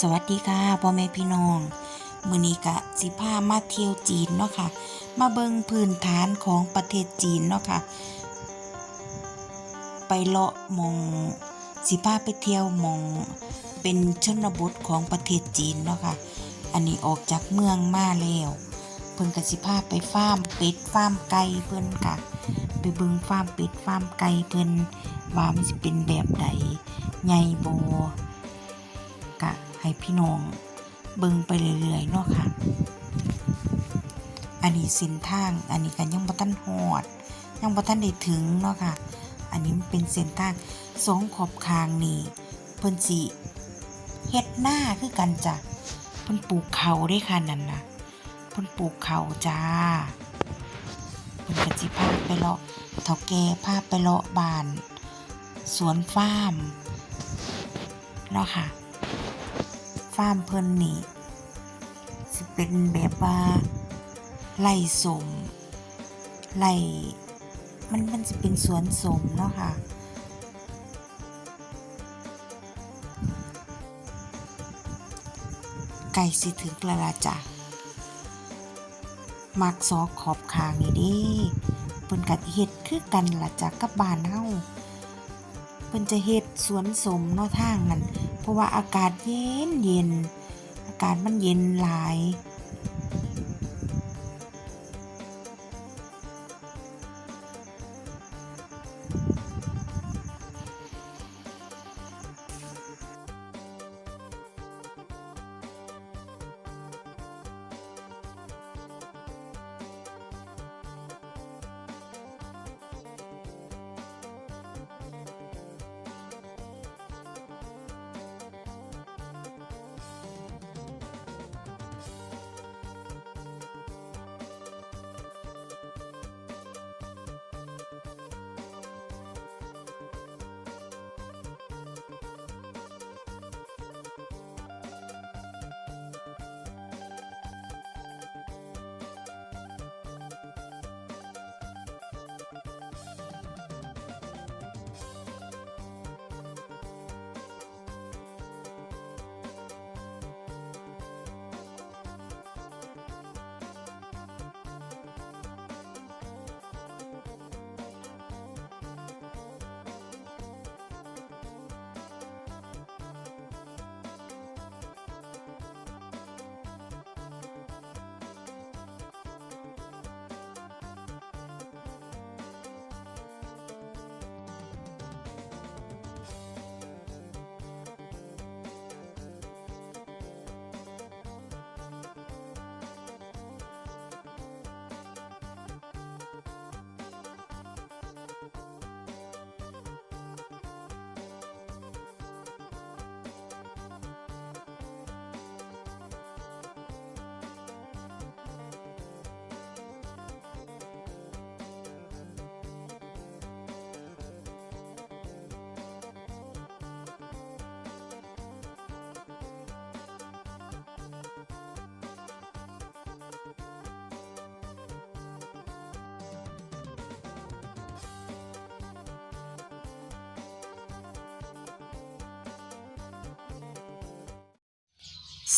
สวัสดีค่ะพ่อแม่พี่น้องมือนี้กะสิพามาเที่ยวจีนเนาะค่ะ มาเบิงพื้นฐานของประเทศจีนเนาะค่ะ ไปเลาะมองสิพาไปเที่ยวมองเป็นชนบทของประเทศจีนเนาะค่ะ อันนี้ออกจากเมืองมาแล้วเพิ่นก็สิพาไปฟาร์มเป็ดฟาร์มไก่เพิ่นค่ะไปเบิงฟาร์มเป็ดฟาร์มไก่เพิ่นว่ามันสิเป็นแบบใดใหญ่บ่ ให้พี่น้องเบิ่งไปเรื่อยๆเนาะค่ะ อันนี้เส้นทาง อันนี้กันยังบ่ทันฮอด ยังบ่ทันได้ถึงเนาะค่ะ อันนี้มันเป็นเส้นทางสองขอบคางนี่เพิ่นสิเฮ็ดหน้าคือกันจ้ะเพิ่นปลูกเขาได้ค่ะนั่นน่ะเพิ่นปลูกเขาจ้าเพิ่นก็สิพาไปเลาะเฒ่าแก่พาไปเลาะบาน สวนฟาร์มเนาะค่ะ ฟาร์มเพิ่นนี่สิเป็นแบบว่าไล่สมไล่มันมันสิเป็นสวนสมเนาะค่ะ ไก่สิถึงกระลาจ้ะมักซอกขอบคางนี่ดิเพิ่นกัดเฮ็ดคือกันล่ะจ้ะกับบ้านเฮาเพิ่นจะเฮ็ดสวนสมเนาะทางนั้น เพราะว่าอากาศเย็นเย็น อากาศมันเย็นหลาย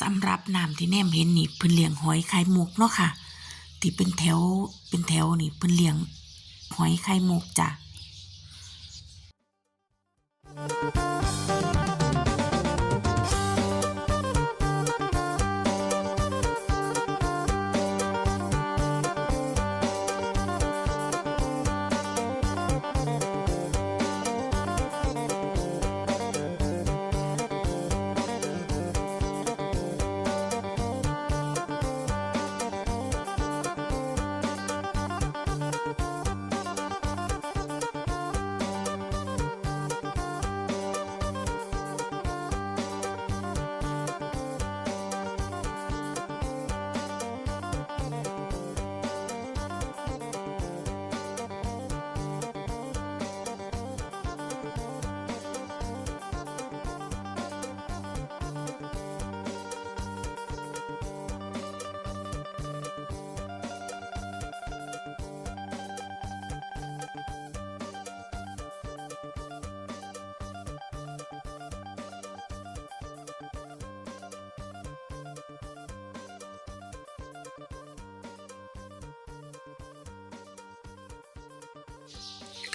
สำหรับน้ำที่แนมเห็นนี่เพิ่นเลี้ยงหอยไข่มุกเนาะค่ะ ที่เป็นแถวเป็นแถวนี่เพิ่นเลี้ยงหอยไข่มุกจ้ะ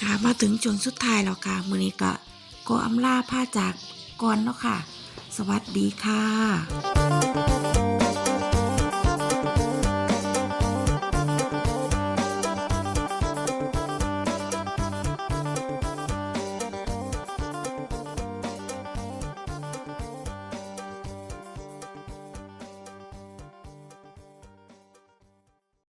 ค่ะมาถึงช่วงสุดท้ายแล้วค่ะมือนี้ก็ก็อำลาผ้าจากก่อนเนาะค่ะ สวัสดีค่ะ